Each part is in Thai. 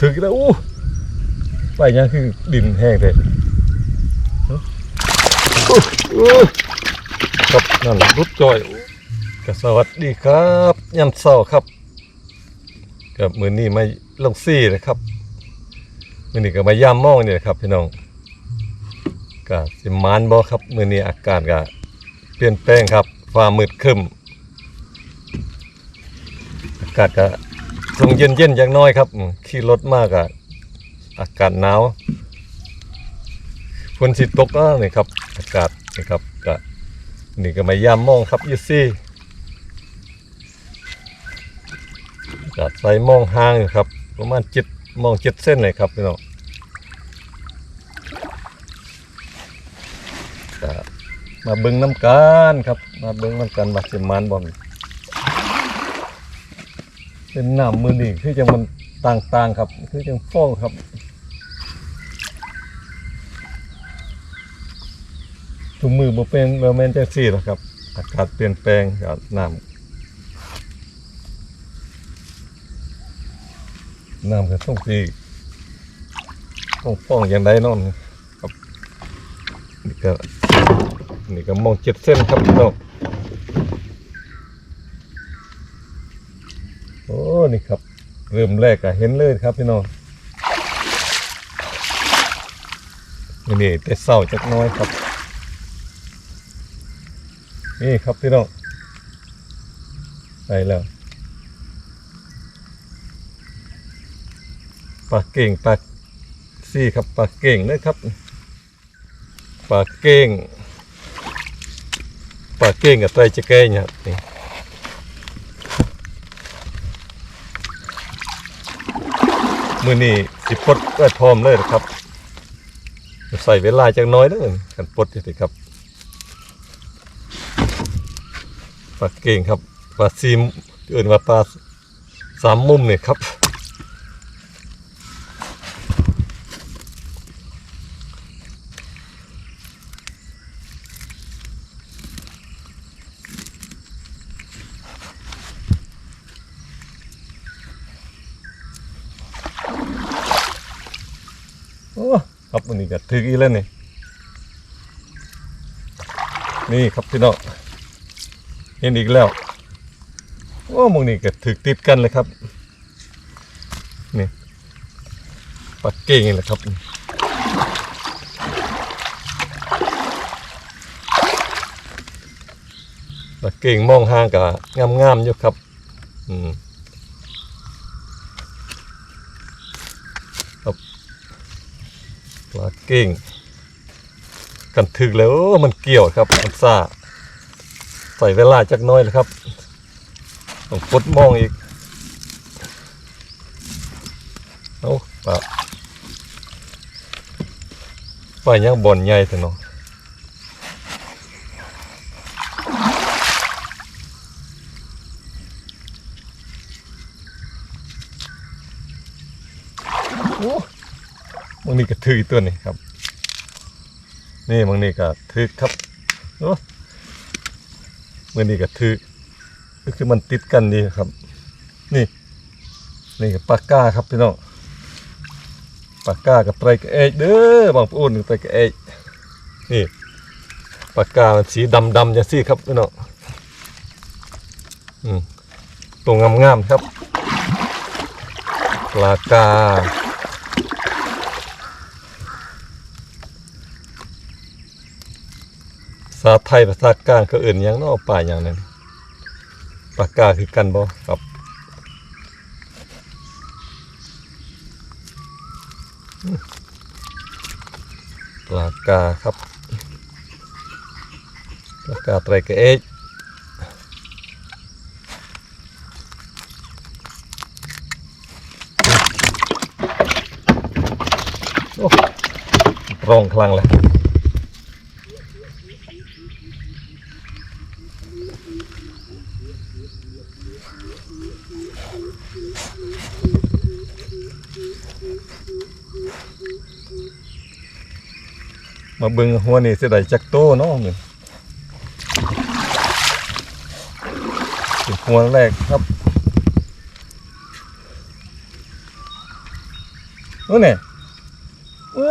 ถึงแล้วอู้ไปยังคือดินแห้งเลยครับนั่นรุดจอยก็สวัสดีครับยามเช้าครับกับมือนี้มาลงซี่นะครับมือนี้ก็มาย่ามมองนี่แหละครับพี่น้องก็สิมานบ่ครับมือนี้อากาศก็เปลี่ยนแปลงครับฟ้ามืดครึ้มอากาศก็ ทรงเย็นเย็นๆอย่างน้อยครับขี่รถมากอะอากาศหนาวฝนสิตกแล้วนี่ครับ อากาศนี่ครับก็นี่ก็มายามมองครับยูซี่กาใส่มองห่างครับ ประมาณเจ็ดมองเจ็ดเส้นเลยครับพี่น้องมาเบิ้งน้ำกันครับ มาเบิ้งน้ำกันมาสิมานบอม เป็นหนำมือนี่คือจังมันต่างๆครับ คือจังฟ้องครับถุงมือบ่เป็นบ่แม่นจังซี่หรอกครับ อากาศเปลี่ยนแปลงกับน้ำน้ำก็ต้องสิต้องฟ้องอย่างใดนอนครับนี่ก็นี่ก็มองเจ็ดเส้นครับพี่น้อง โอ้ นี่ครับ เริ่มแรกอะเห็นเลยครับพี่น้องนี่แต่เศร้าจักน้อยครับ นี่ครับพี่น้องไปแล้วปลาเก่งปลาซี่ครับปลาเก่งนะครับปลาเก่งปลาเก่งกับไตรจะแก่เนี่ยนี่ มือนี่สิปลดเอื้อทอมเลยนะครับ ใส่เวลาจังน้อยเด้อกันปลดสิครับปลาเก่งครับปลาซีมเอื่นว่าปลาสามมุมเนี่ยครับ โอ้ ครับวันนี้ก็ถึกอีกแล้วนี่นี่ครับพี่น้องเห็นอีกแล้วโอ้มองนี่ก็ถึกติดกันเลยครับนี่ปักเก่งนี่แหละครับปักเก่งมองห่างกับงามๆอยู่ครับ อืม ลาเก่ง กันถึกแล้วมันเกี่ยวครับมันซ่าใส่เวลาจักน้อยเลยครับต้องกดมองอีกเอาปลาปลายังบ่อนใหญ่แต่เนาะโอ้ บางนี่ก็ถือตัวนี้ครับ นี่บางนี่ก็ถือครับโอ้บางนี่ก็ถือก็คือมันติดกันดีครับ นี่นี่ก็ปากกาครับพี่น้องปากกากับไตรกเอกเด้อบางปูนไตรกระเอกนี่ปากกามันสีดำดำอย่างซี่ครับพี่น้องอืมตัวงามๆครับปลากาาษาไทยภาษากลางก็เอื่นยังนอกป่าอย่างนั้นปากกาคือกันบ่ครับอืมปลากาครับปลากาไตรกเอกโอ้ร้องคลังเลย มาเบิ่งหัวนี่สิได้จักโตเนาะนี่หัวแรกครับโอ้เนี่ยโอ้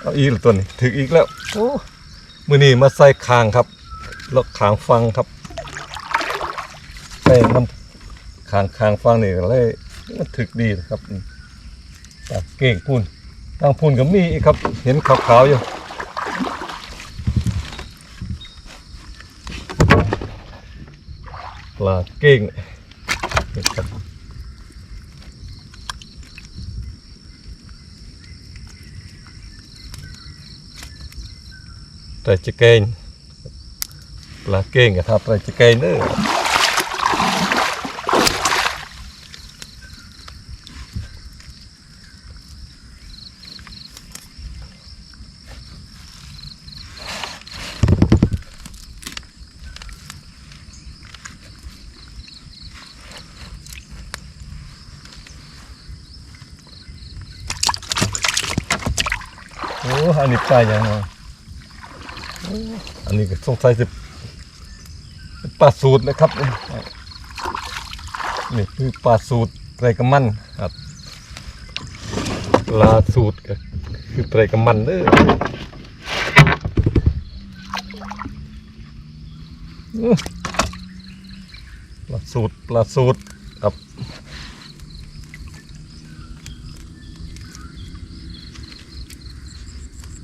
เอาอีกแล้วตัวนี้ถึงอีกแล้วโอ้ มือนี้มาใส่คางครับ แล้วคางฟังครับใส่น้ำคางคางฟังนี่เลยมันถึกดีนะครับเก่งพูนทางพูนก็มีอีกครับ เห็นขาวๆอยู่ปลาเก่งครับ ไตรจิเกนปลาเก่งกับทับไตรจิเกนเด้อโอ้อันนี้ปลาย่างไรอั นนี้ก็สงสัยจะเป็นปลาสูตรนะครับนี่คือปลาสูตรไตรกมันครับปลาสูตรก็คือไตรกมันเด้อปลาสูตรปลาสูตรครับ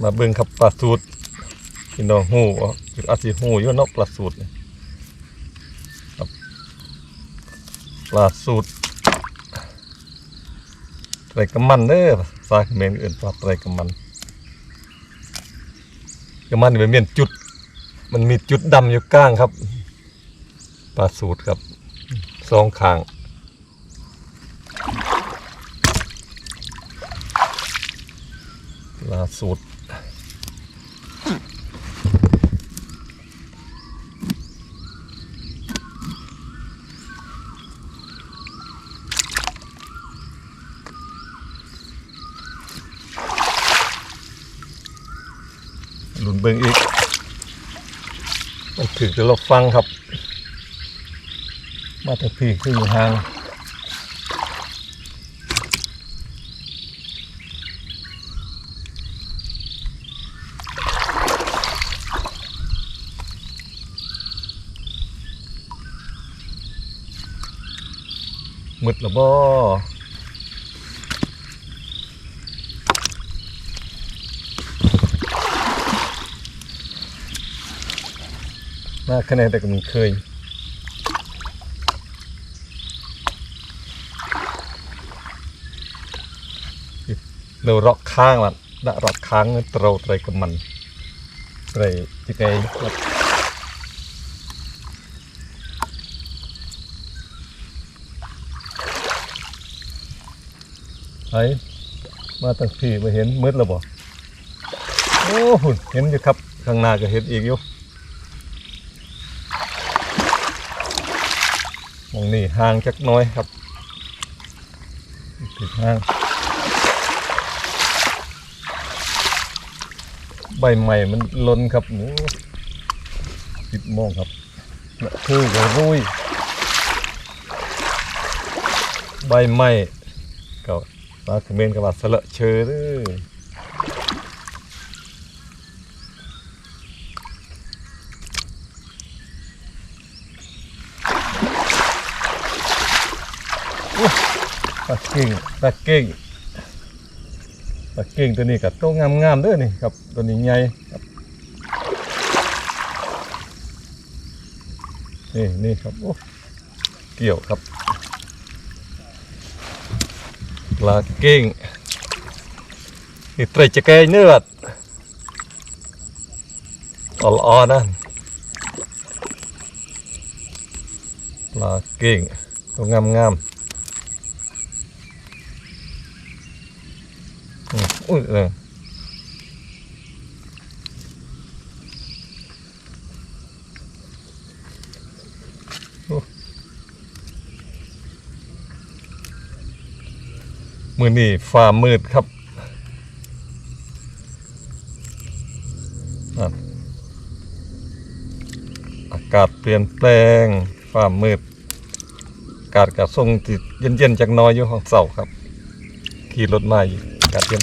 มาเบิ่งครับปลาสูตร พี่น้องหูบ่คือาจสิหูอยู่นาะปลาสูตรครับปลาสูตรไตรกมันเด้อภาษาเมรเอื่นปลาไตรกมันกมันนี่มันมียนจุด มันมีจุดดำอยู่ก้างครับปลาสูตรครับสองข้างปลาสูตร บิ่งอีกมันถือจะเราฟังครับ มาแต่พี่คืออยู่ห่างมืดและบ่ มาคะแนนแต่ก็มันเคยเรารอกค้างละดะรอกค้างเตราไตรกับมันไตรจิไงครับไอ้มาตั้งพี่มาเห็นมืดแล้วบ่โอ้หุ่นเห็นอยู่ครับ ข้างหน้าก็เห็นอีกอยู่ มองนี่ห่างจักน้อยครับห่างใบใหม่มันล้นครับหนูสิบโมงครับและคือก็รุยใบใหม่ก็ปลาเขมรกับว่าสละเชอเด้อ ปลาเก่งปลาเก่งปลาเก่งตัวนี้กับตัวงามๆเด้อนี่ครับตัวนี้ใหญ่ครับนี่นี่ครับโอ้เกี่ยวครับปลาเก่งนี่ไตรจะแกเนื้ออ่อนๆนะปลาเก่งตัวงามๆ อุ้ยเออมือนี่ฟ้ามืดครับอากาศเปลี่ยนแปลงฟ้ามืด อากาศกระทรงติดเย็นๆจากน้อยอยู่ของเสาครับ ขี่รถมาอีก กัดเย็น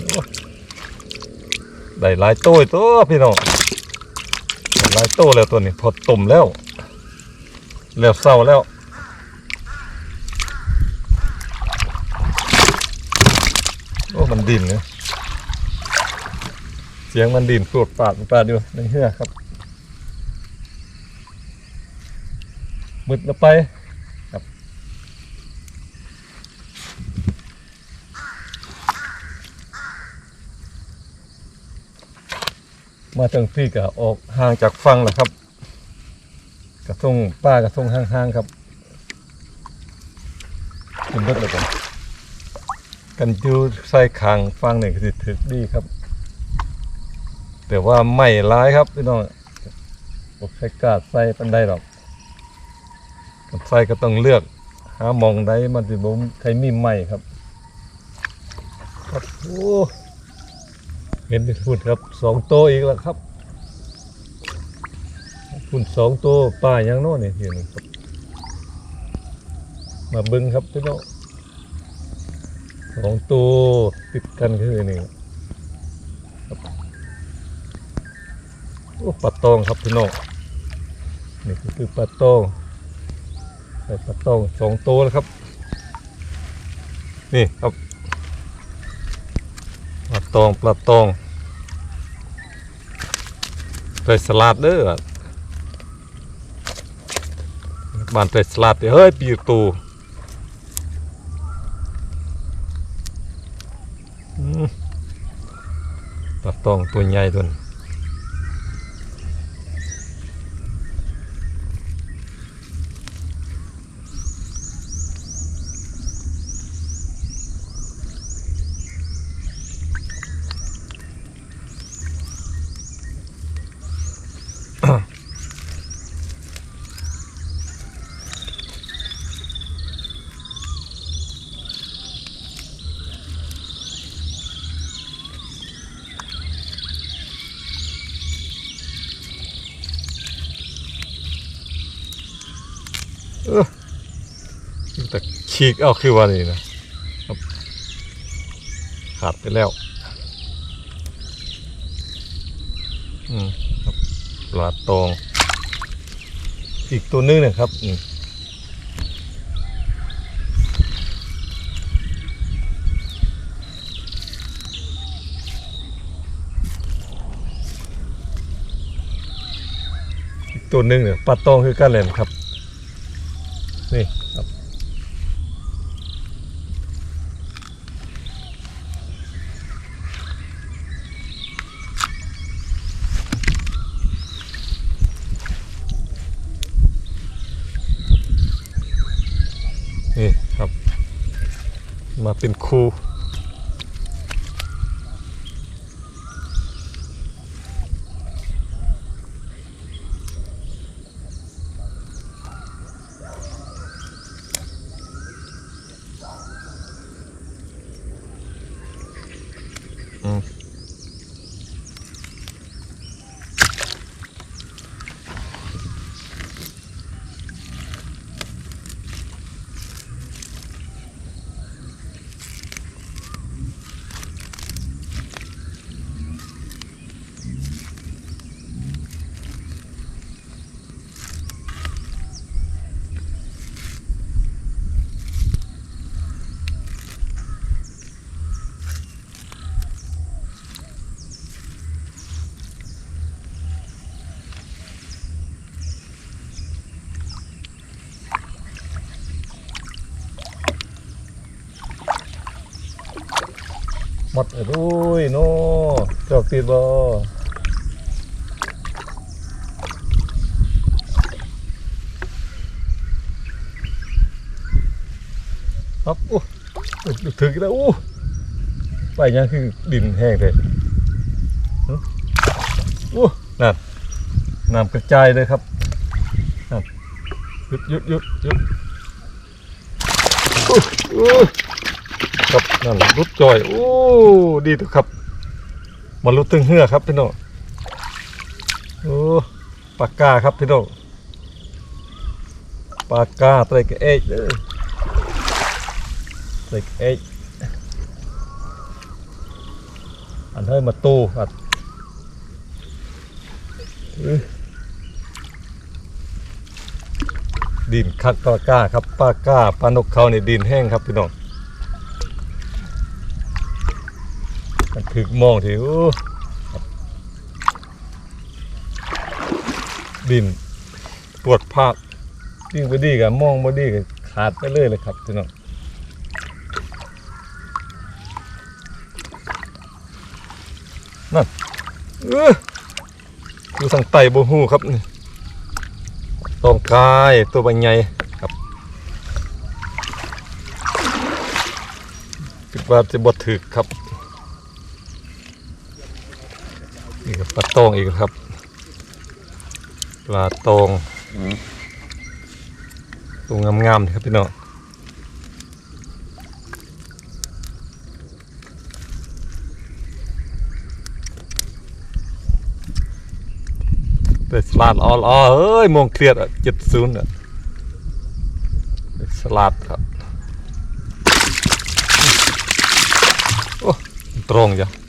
ได้หลายโต้ยตัวพี่น้องหลายโต้แล้วตัวนี้ พอตุ่มแล้วแล้วเศร้าแล้วโอ้มันดินเลยเสียงมันดินปวดปาดปาดอยู่ในเหือครับมืดแล้วไปครับ มาถึงพี่ก็ออกห่างจากฟังแหละครับ กระทงป้ากระทงห่างๆครับขึ้นรถเลยกันกันอยู่ใส่คางฟังหนึ่งก็สิถึกดีครับ แต่ว่าไม่ร้ายครับพี่น้องบอกใส่กาดใส่ปันได้หรอกกันใส่ก็ต้องเลือก หามองใดมันสิบ่มใครมีไม้ครับโอ้ เห็นพูดครับสองโตอีกแล้วครับคุณสองโตป้ายังโน่นนี่ทีหนึงครับมาบึงครับพี่น้องสองตัวติดกันคือนี่ครับโอ้ปลาตองครับพี่น้องนี่คือปลาตองใส่ปลาตองสองตัวแล้วครับ นี่ครับปลาตองปลาตอง ใส่สลัดเด้อบ้านใส่สลัดเด้อเฮ้ยปีตูอืมปลาตองตัวใหญ่ตัวนี้ แต่ฉีกเอาคือว่านี่นะขาดไปแล้วอืมครับปลาตองอีกตัวนึงนะครับอีกตัวหนึงเนี่ยปลาตองคือกันเลยนครับ นี่ครับนี่ครับ มาเป็นครู ดเลยด้ยโน่จอกตีบอครับโอ้ถึงแล้วโอ้ไปยังคือดินแห้งเลยโอ้นั่นน้ำกระจายเลยครับหยุดหยุดหยุดหยุด นั่นรุดจอยโอ้ดีตัวครับมารุดตึงเหือครับพี่น้องโอ้ปากกาครับพี่น้องปากกาไตรกเอกเลยไตรกเอกอันให้มาตู้ครับอื้อดินคักปลาก้าครับปลาก้าปลานกเขาในดินแห้งครับพี่น้องมัน ถึกมองทีโอ้ครับดินปวดภาพยิ่งบอดีกับมองบอดีกับขาดไปเลยเลยครับพี่น้องเอออยู่ทางใต้บ่ฮู้ครับนี่ตองกายตัวใบใหญ่ครับคิดว่าจะบ่ถึกครับ นี่ก็ ปลาตองอีกครับ ปลาตองตัวงามๆครับพี่น้องแต่สลัดออลอเอ้ยมองเครียดอะเจ็ดศูนย์อะสลัดครับ โอ้ตรงจ้ะ